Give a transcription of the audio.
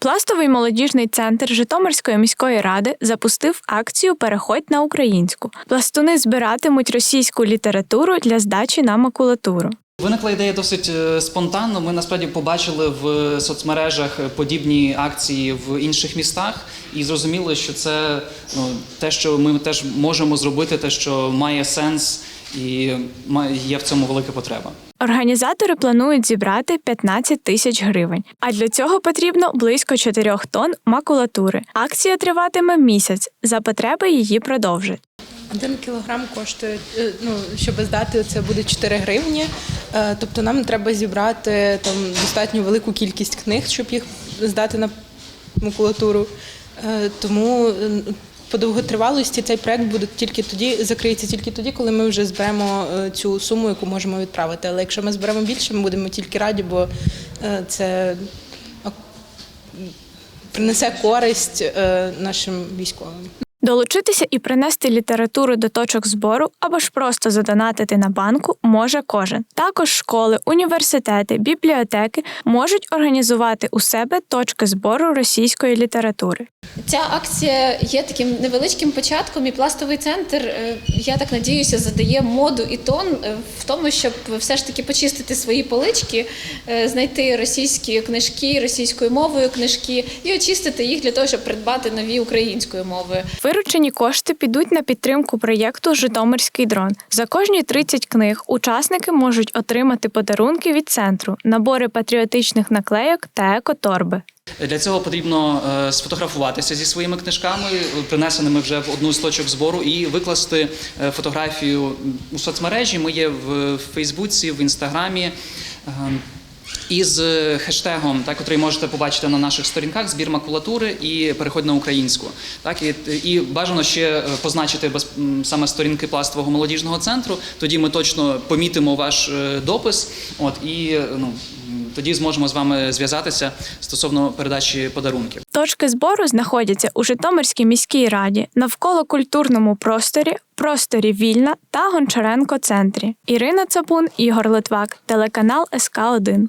Пластовий молодіжний центр Житомирської міської ради запустив акцію Переходь на українську. Пластуни збиратимуть російську літературу для здачі на макулатуру. Виникла ідея досить е, спонтанно. Ми насправді побачили в соцмережах подібні акції в інших містах і зрозуміли, що це ну, те, що ми теж можемо зробити, те, що має сенс, і є в цьому велика потреба. Організатори планують зібрати 15 тисяч гривень, а для цього потрібно близько 4 тонн макулатури. Акція триватиме місяць. За потреби її продовжать. Один кілограм коштує, е, ну, щоб здати, це буде 4 гривні. Е, Тобто нам треба зібрати там достатньо велику кількість книг, щоб їх здати на макулатуру. Е, Тому по довготривалості цей проект буде тільки тоді, закриється тільки тоді, коли ми вже зберемо е, цю суму, яку можемо відправити. Але якщо ми зберемо більше, ми будемо тільки раді, бо е, це принесе користь е, нашим військовим. Долучитися і принести літературу до точок збору або ж просто задонатити на банку може кожен. Також школи, університети, бібліотеки можуть організувати у себе точки збору російської літератури. Ця акція є таким невеличким початком, і пластовий центр, е, я так надіюся, задає моду і тон е, в тому, щоб все ж таки почистити свої полички, е, знайти російські книжки російською мовою книжки і очистити їх для того, щоб придбати нові українською мовою. Виручені кошти підуть на підтримку проєкту Житомирський дрон. За кожні 30 книг учасники можуть отримати подарунки від центру, набори патріотичних наклейок та екоторби. Для цього потрібно е, сфотографуватися зі своїми книжками, принесеними вже в одну з точок збору, і викласти е, фотографію у соцмережі. Ми є в Фейсбуці, в Інстаграмі. Із е, хештегом, так, який можете побачити на наших сторінках, збір макулатури і переходь на українську. Так, і, і бажано ще е, позначити без, саме сторінки пластового молодіжного центру. Тоді ми точно помітимо ваш е, допис. От і ну тоді зможемо з вами зв'язатися стосовно передачі подарунків. Точки збору знаходяться у Житомирській міській раді, навколо культурному просторі, просторі Вільна та Гончаренко центрі. Ірина Цапун, Ігор Литвак, телеканал СК 1